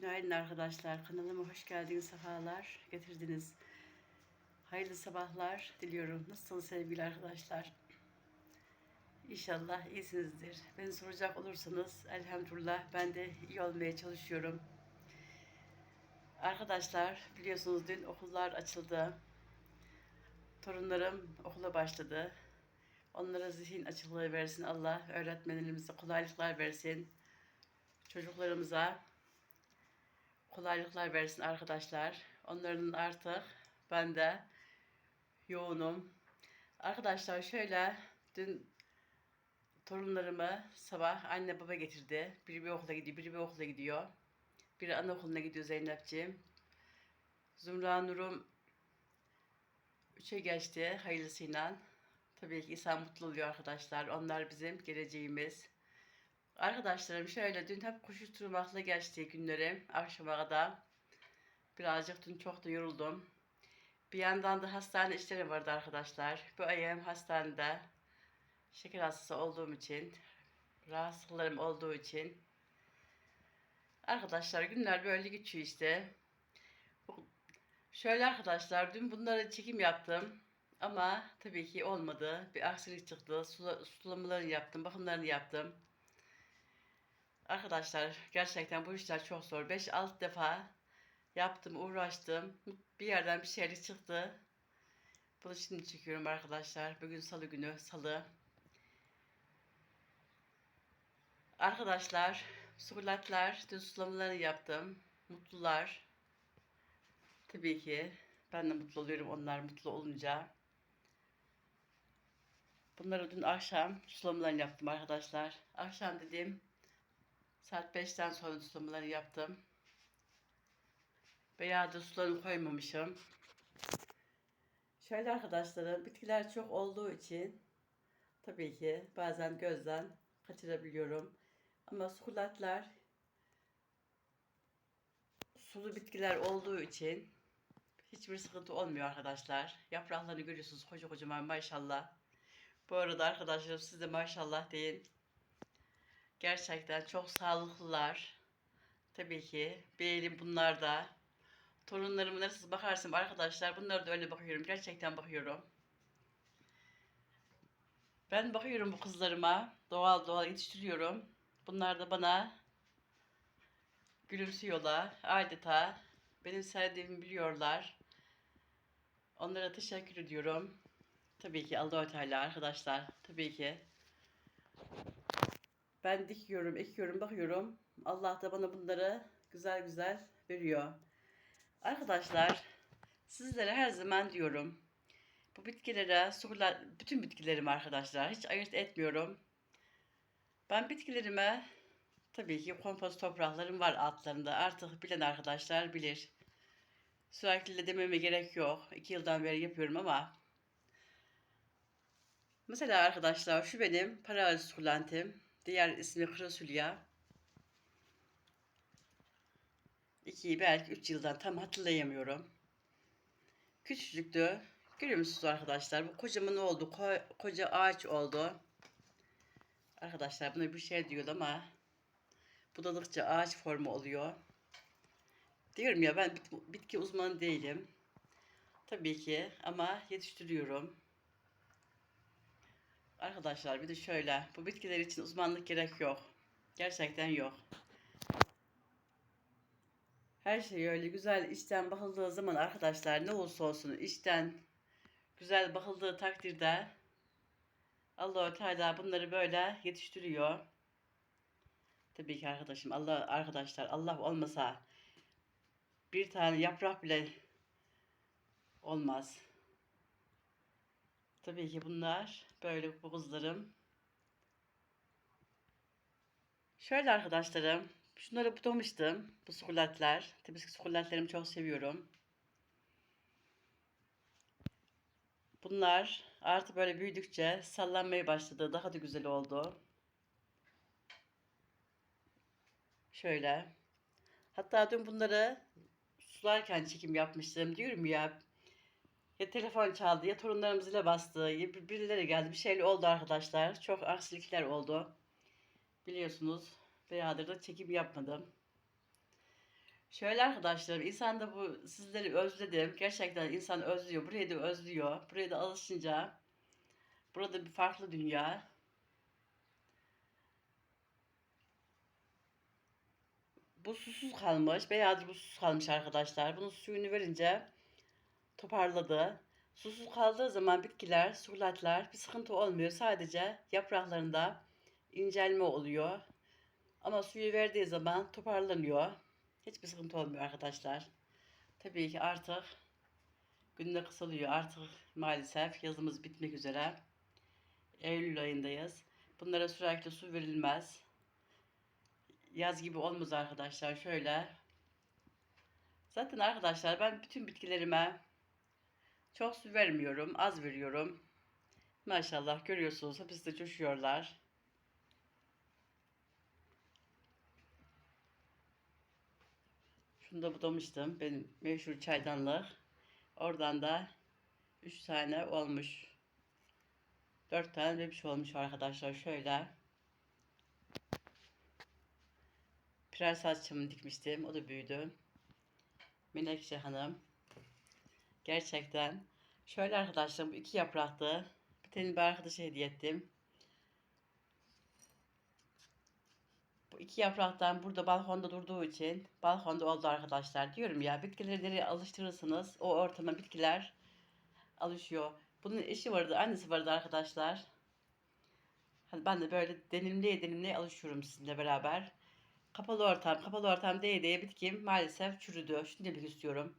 Günaydın arkadaşlar. Kanalıma hoş geldiniz, sefalar getirdiniz. Hayırlı sabahlar diliyorum. Nasılsınız sevgili arkadaşlar? İnşallah iyisinizdir. Beni soracak olursanız elhamdülillah ben de iyi olmaya çalışıyorum. Arkadaşlar biliyorsunuz dün okullar açıldı. Torunlarım okula başladı. Onlara zihin açıklığı versin Allah. Öğretmenlerimize kolaylıklar versin. Çocuklarımıza kolaylıklar versin arkadaşlar. Onların artık ben de yoğunum. Arkadaşlar şöyle dün torunlarımı sabah anne baba getirdi. Biri bir okula gidiyor, biri bir okula gidiyor. Biri anaokuluna gidiyor Zeynep'ciğim. Zümra Nur'um 3'e geçti hayırlısıyla. Tabii ki insan mutlu oluyor arkadaşlar. Onlar bizim geleceğimiz. Arkadaşlarım şöyle dün hep koşuşturmakla geçti günlerim akşama kadar. Birazcık dün çok da yoruldum. Bir yandan da hastane işleri vardı arkadaşlar. Bu ayım hastanede şeker hastası olduğum için, rahatsızlıklarım olduğu için. Arkadaşlar günler böyle geçiyor işte. Şöyle arkadaşlar dün bunları çekim yaptım. Ama tabii ki olmadı. Bir aksilik çıktı. Sula, sulamalarını yaptım, bakımlarını yaptım. Arkadaşlar gerçekten bu işler çok zor. 5-6 defa yaptım, uğraştım. Bir yerden bir şeylik çıktı. Bunu şimdi çekiyorum arkadaşlar. Bugün salı günü, salı. Arkadaşlar, sukulatlar, dün sulamalarını yaptım. Mutlular. Tabii ki. Ben de mutlu oluyorum onlar mutlu olunca. Bunları dün akşam sulamalarını yaptım arkadaşlar. Akşam dediğim Saat 5'ten sonra sulamaları yaptım. Da sularını koymamışım. Şöyle arkadaşlarım, bitkiler çok olduğu için tabii ki bazen gözden kaçırabiliyorum. Ama sukulatlar sulu bitkiler olduğu için hiçbir sıkıntı olmuyor arkadaşlar. Yapraklarını görüyorsunuz koca kocaman maşallah. Bu arada arkadaşlar siz de maşallah deyin. Gerçekten çok sağlıklılar. Tabii ki. Beğenim bunlar da. Torunlarıma nasıl bakarsam arkadaşlar bunları da öyle bakıyorum. Gerçekten bakıyorum. Ben bakıyorum bu kızlarıma. Doğal doğal yetiştiriyorum. Bunlar da bana gülümsüyorlar. Adeta benim sevdiğimi biliyorlar. Onlara teşekkür ediyorum. Tabii ki Allah-u Teala arkadaşlar. Tabii ki. Ben dikiyorum, ekiyorum, bakıyorum. Allah da bana bunları güzel güzel veriyor. Arkadaşlar, sizlere her zaman diyorum. Bu bitkilere, sular, bütün bitkilerim arkadaşlar. Hiç ayırt etmiyorum. Ben bitkilerime tabii ki kompost topraklarım var altlarında. Artık bilen arkadaşlar bilir. Sürekli de dememe gerek yok. İki yıldan beri yapıyorum ama Mesela arkadaşlar şu benim paraliz sukulentim. Diğer ismi Krasulya. İki belki üç yıldan tam hatırlayamıyorum. Küçücüktü. Görüyor musunuz arkadaşlar? Bu kocaman oldu. Ko- koca ağaç oldu. Arkadaşlar buna bir şey diyor ama budadıkça ağaç formu oluyor. Diyorum ya ben bit- bitki uzmanı değilim. Tabii ki ama yetiştiriyorum. Arkadaşlar bir de şöyle. Bu bitkiler için uzmanlık gerek yok. Gerçekten yok. Her şey öyle güzel içten bakıldığı zaman arkadaşlar ne olursa olsun içten güzel bakıldığı takdirde Allahu Teala bunları böyle yetiştiriyor. Tabii ki arkadaşım Allah arkadaşlar Allah olmasa bir tane yaprak bile olmaz. Tabii ki bunlar böyle bu kızlarım. Şöyle arkadaşlarım, şunları budamıştım. Bu sukulatlar. Tabii ki sukulatlarımı çok seviyorum. Bunlar artık böyle büyüdükçe sallanmaya başladı. Daha da güzel oldu. Şöyle. Hatta dün bunları sularken çekim yapmıştım. Diyorum ya ya telefon çaldı ya torunlarım zile bastı ya bir- birileri geldi bir şeyler oldu arkadaşlar. Çok aksilikler oldu. Biliyorsunuz bayağıdır da çekim yapmadım. Şöyle arkadaşlarım, insan da bu sizleri özledim. Gerçekten insan özlüyor. Burayı da özlüyor. Buraya da alışınca burada bir farklı dünya. Bu susuz kalmış. Bayağıdır bu susuz kalmış arkadaşlar. Bunun suyunu verince toparladı. Susuz kaldığı zaman bitkiler, sulatlar bir sıkıntı olmuyor. Sadece yapraklarında incelme oluyor. Ama suyu verdiği zaman toparlanıyor. Hiçbir sıkıntı olmuyor arkadaşlar. Tabii ki artık günde kısalıyor. Artık maalesef yazımız bitmek üzere. Eylül ayındayız. Bunlara sürekli su verilmez. Yaz gibi olmaz arkadaşlar. Şöyle. Zaten arkadaşlar ben bütün bitkilerime çok su vermiyorum. Az veriyorum. Maşallah görüyorsunuz de coşuyorlar. Şunu da budamıştım. Benim meşhur çaydanlık. Oradan da 3 tane olmuş. 4 tane bebiş olmuş arkadaşlar. Şöyle. Prens saçımı dikmiştim. O da büyüdü. Menekşe Hanım. Gerçekten. Şöyle arkadaşlar bu iki yapraktı. Bir tane bir arkadaşa hediye ettim. Bu iki yapraktan burada balkonda durduğu için balkonda oldu arkadaşlar. Diyorum ya bitkileri alıştırırsınız o ortama bitkiler alışıyor. Bunun eşi vardı annesi vardı arkadaşlar. Hani ben de böyle denimleye denimleye alışıyorum sizinle beraber. Kapalı ortam, kapalı ortam diye diye bitkim maalesef çürüdü. Şunu demek istiyorum.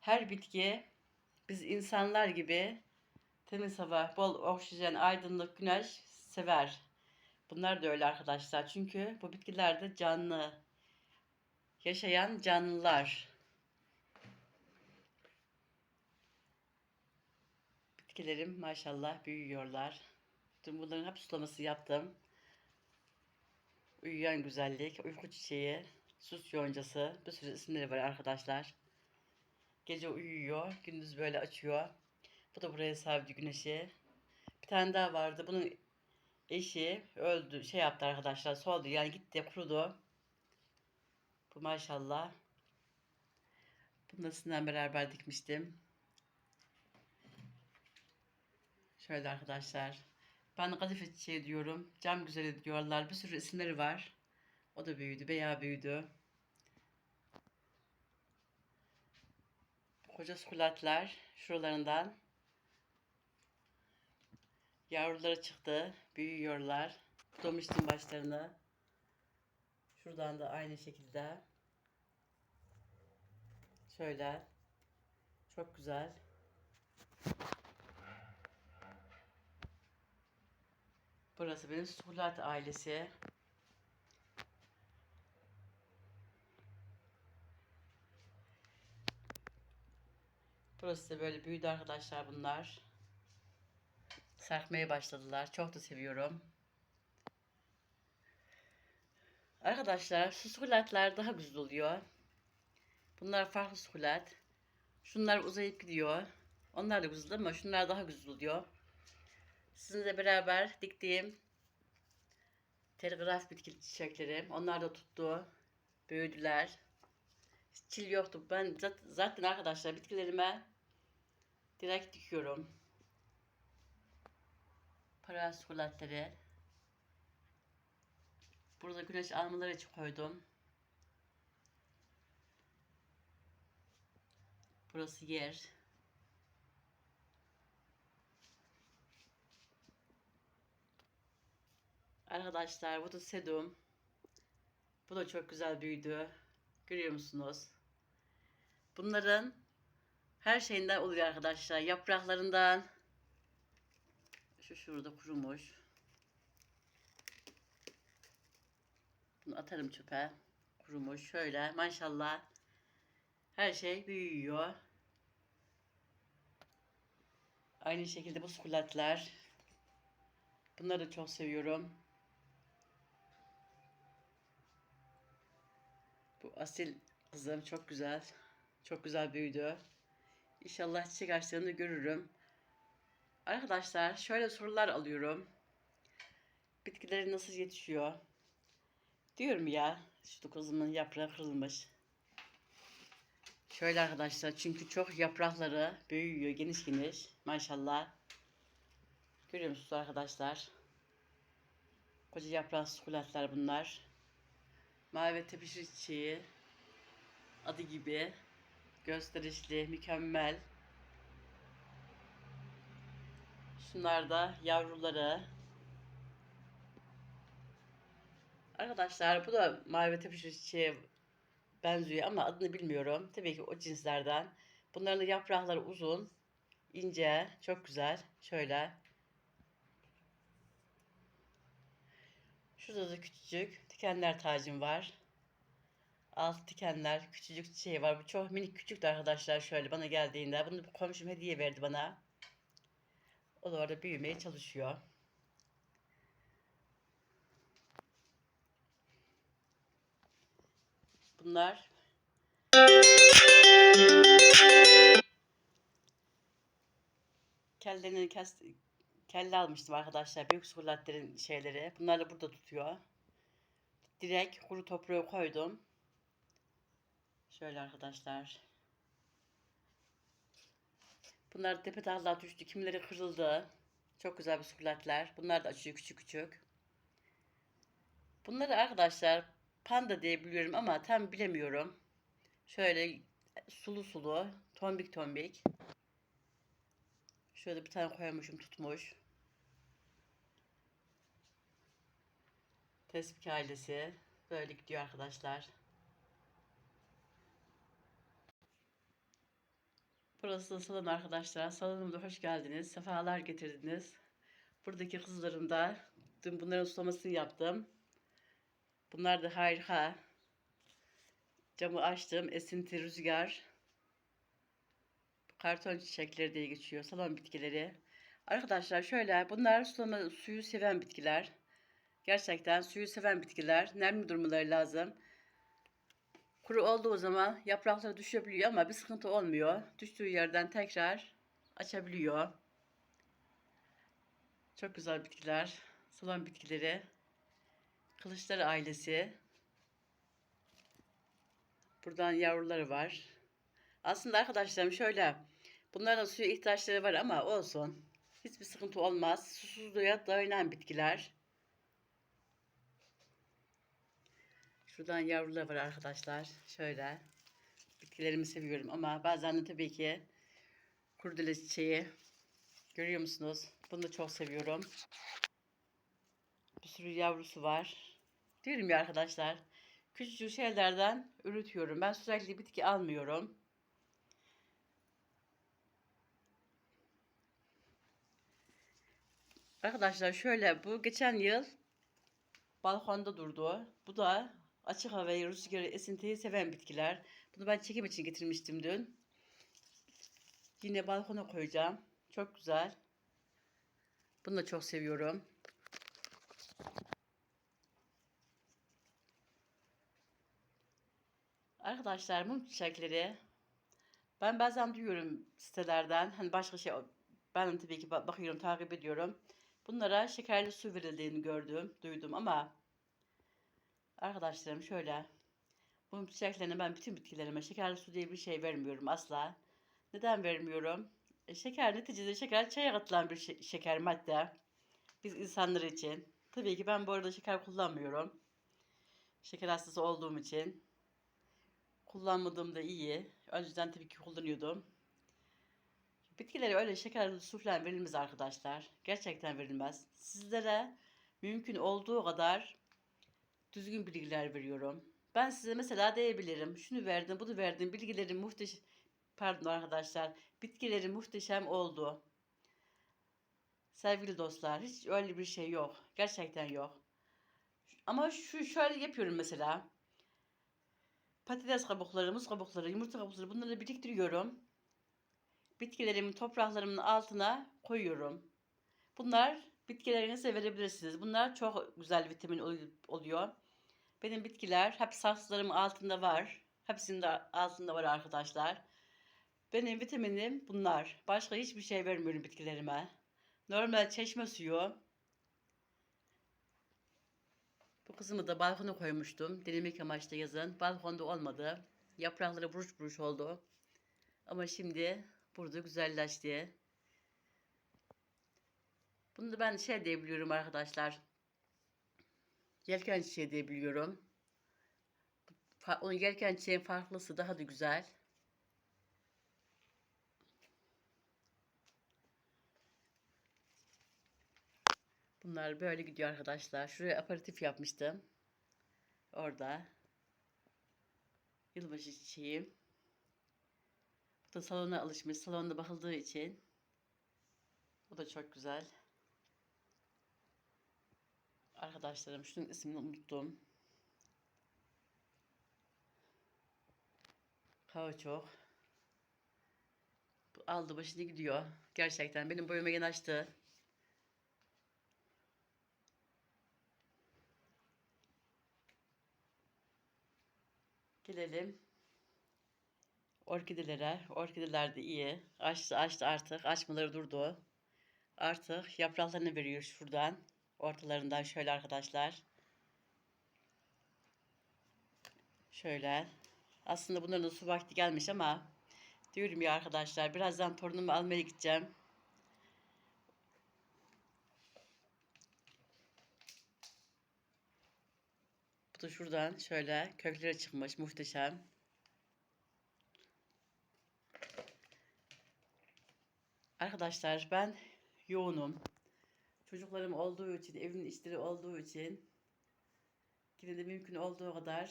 Her bitki biz insanlar gibi temiz hava, bol oksijen, aydınlık, güneş sever. Bunlar da öyle arkadaşlar. Çünkü bu bitkiler de canlı. Yaşayan canlılar. Bitkilerim maşallah büyüyorlar. Dün bunların hep sulaması yaptım. Uyuyan güzellik, uyku çiçeği, sus yoncası. Bir sürü isimleri var arkadaşlar. Gece uyuyor, gündüz böyle açıyor. Bu da buraya sevdi güneşi. Bir tane daha vardı. Bunun eşi öldü, şey yaptı arkadaşlar, soldu. Yani gitti, kurudu. Bu maşallah. Bunu da sizinle beraber dikmiştim. Şöyle arkadaşlar. Ben kadife çiçeği diyorum. Cam güzeli diyorlar. Bir sürü isimleri var. O da büyüdü. Bayağı büyüdü. Koca sukulatlar şuralarından yavruları çıktı. Büyüyorlar. Budamıştım başlarını. Şuradan da aynı şekilde. Şöyle. Çok güzel. Burası benim Sulat ailesi. Burası da böyle büyüdü arkadaşlar bunlar. Sarkmaya başladılar. Çok da seviyorum. Arkadaşlar şu sukulatlar daha güzel oluyor. Bunlar farklı sukulat. Şunlar uzayıp gidiyor. Onlar da güzel ama şunlar daha güzel oluyor. Sizinle beraber diktiğim telgraf bitki çiçeklerim. Onlar da tuttu. Büyüdüler. Çil yoktu. Ben zaten arkadaşlar bitkilerime direkt dikiyorum. Para sukulatları. Burada güneş almaları için koydum. Burası yer. Arkadaşlar bu da sedum. Bu da çok güzel büyüdü. Görüyor musunuz? Bunların her şeyinden oluyor arkadaşlar. Yapraklarından. Şu şurada kurumuş. Bunu atarım çöpe. Kurumuş. Şöyle maşallah. Her şey büyüyor. Aynı şekilde bu sukulatlar. Bunları da çok seviyorum. Bu asil kızım çok güzel. Çok güzel büyüdü. İnşallah çiçek açtığını görürüm. Arkadaşlar şöyle sorular alıyorum. Bitkileri nasıl yetişiyor? Diyorum ya şu kızımın yaprağı kırılmış. Şöyle arkadaşlar çünkü çok yaprakları büyüyor geniş geniş maşallah. Görüyor musunuz arkadaşlar? Koca yaprak sukulatlar bunlar. Mavi tepişir çiçeği adı gibi gösterişli, mükemmel. Şunlar da yavruları. Arkadaşlar bu da mavi tepişir çiçeği benziyor ama adını bilmiyorum. Tabii ki o cinslerden. Bunların da yaprakları uzun, ince, çok güzel. Şöyle. Şurada da küçücük dikenler tacım var. Alt dikenler, küçücük şey var. Bu çok minik küçüktü arkadaşlar şöyle bana geldiğinde. Bunu komşum hediye verdi bana. O da orada büyümeye çalışıyor. Bunlar kellerini kes, kelle almıştım arkadaşlar. Büyük sukulatlerin şeyleri. Bunlar da burada tutuyor. Direkt kuru toprağı koydum. Şöyle arkadaşlar. Bunlar tepe dağlar düştü. Kimileri kırıldı. Çok güzel bir sukulatlar. Bunlar da açıyor küçük küçük. Bunları arkadaşlar panda diye biliyorum ama tam bilemiyorum. Şöyle sulu sulu, tombik tombik. Şöyle bir tane koymuşum tutmuş. Tespih ailesi böyle gidiyor arkadaşlar. Burası salon arkadaşlar. Salonumuza hoş geldiniz. Sefalar getirdiniz. Buradaki kızlarım da dün bunların sulamasını yaptım. Bunlar da harika. Camı açtım. Esinti, rüzgar. Karton çiçekleri diye geçiyor. Salon bitkileri. Arkadaşlar şöyle bunlar sulama suyu seven bitkiler. Gerçekten suyu seven bitkiler. Nemli durmaları lazım. Kuru olduğu zaman yaprakları düşebiliyor ama bir sıkıntı olmuyor. Düştüğü yerden tekrar açabiliyor. Çok güzel bitkiler. Salon bitkileri. Kılıçlar ailesi. Buradan yavruları var. Aslında arkadaşlarım şöyle. Bunların suya ihtiyaçları var ama olsun. Hiçbir sıkıntı olmaz. Susuzluğa dayanan bitkiler. Şuradan yavrular var arkadaşlar. Şöyle. Bitkilerimi seviyorum ama bazen de tabii ki kurdele çiçeği. Görüyor musunuz? Bunu da çok seviyorum. Bir sürü yavrusu var. Diyorum ya arkadaşlar. Küçücük şeylerden üretiyorum. Ben sürekli bitki almıyorum. Arkadaşlar şöyle bu geçen yıl balkonda durdu. Bu da açık havayı, rüzgarı, esintiyi seven bitkiler. Bunu ben çekim için getirmiştim dün. Yine balkona koyacağım. Çok güzel. Bunu da çok seviyorum. Arkadaşlar mum çiçekleri ben bazen duyuyorum sitelerden hani başka şey ben tabii ki ba- bakıyorum takip ediyorum. Bunlara şekerli su verildiğini gördüm, duydum ama arkadaşlarım şöyle mum çiçeklerine ben bütün bitkilerime şekerli su diye bir şey vermiyorum asla. Neden vermiyorum? E, şeker neticede şeker çaya katılan bir şe- şeker madde. Biz insanlar için. Tabii ki ben bu arada şeker kullanmıyorum. Şeker hastası olduğum için. Kullanmadığım da iyi. Önceden tabii ki kullanıyordum. Bitkilere öyle şekerli su falan verilmez arkadaşlar. Gerçekten verilmez. Sizlere mümkün olduğu kadar düzgün bilgiler veriyorum. Ben size mesela diyebilirim. Şunu verdim, bunu verdim. Bilgilerim muhteşem. Pardon arkadaşlar. Bitkilerin muhteşem oldu. Sevgili dostlar, hiç öyle bir şey yok. Gerçekten yok. Ama şu şöyle yapıyorum mesela. Patates kabukları, muz kabukları, yumurta kabukları bunları biriktiriyorum. Bitkilerimin topraklarımın altına koyuyorum. Bunlar bitkilerinize verebilirsiniz. Bunlar çok güzel vitamin ol- oluyor. Benim bitkiler hep saksılarımın altında var. Hepsinin de altında var arkadaşlar. Benim vitaminim bunlar. Başka hiçbir şey vermiyorum bitkilerime. Normal çeşme suyu. Bu kızımı da balkona koymuştum. Denemek amaçlı yazın. Balkonda olmadı. Yaprakları buruş buruş oldu. Ama şimdi burada güzelleşti. Bunu da ben şey diyebiliyorum arkadaşlar. Yelken çiçeği diyebiliyorum. Onun yelken çiçeğin farklısı daha da güzel. Bunlar böyle gidiyor arkadaşlar. Şuraya aperatif yapmıştım. Orada. Yılbaşı çiçeğim. Bu da salona alışmış. Salonda bakıldığı için. Bu da çok güzel. Arkadaşlarım şunun ismini unuttum. Kauçuk. Bu aldı başını gidiyor. Gerçekten benim boyuma yanaştı. Gelelim orkidelere. Orkideler de iyi. Açtı açtı artık. Açmaları durdu. Artık yapraklarını veriyor şuradan. Ortalarından şöyle arkadaşlar. Şöyle. Aslında bunların da su vakti gelmiş ama diyorum ya arkadaşlar birazdan torunumu almaya gideceğim. Bu da şuradan şöyle kökleri çıkmış muhteşem. Arkadaşlar ben yoğunum. Çocuklarım olduğu için, evin işleri olduğu için yine de mümkün olduğu kadar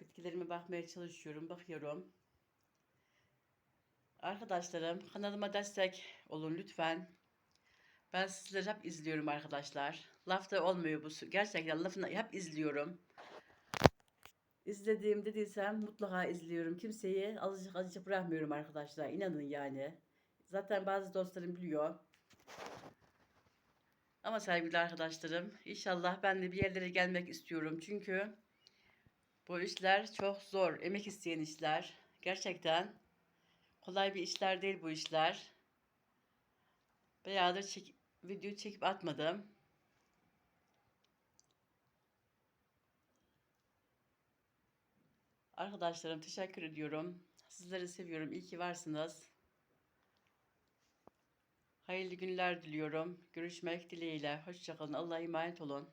bitkilerime bakmaya çalışıyorum, bakıyorum. Arkadaşlarım kanalıma destek olun lütfen. Ben sizleri hep izliyorum arkadaşlar. Lafta olmuyor bu. Gerçekten lafını hep izliyorum. İzlediğim dediysem mutlaka izliyorum. Kimseyi azıcık azıcık bırakmıyorum arkadaşlar. İnanın yani. Zaten bazı dostlarım biliyor. Ama sevgili arkadaşlarım inşallah ben de bir yerlere gelmek istiyorum. Çünkü bu işler çok zor. Emek isteyen işler. Gerçekten kolay bir işler değil bu işler. Bayağıdır çek video çekip atmadım. Arkadaşlarım teşekkür ediyorum. Sizleri seviyorum. İyi ki varsınız. Hayırlı günler diliyorum. Görüşmek dileğiyle. Hoşçakalın. Allah'a emanet olun.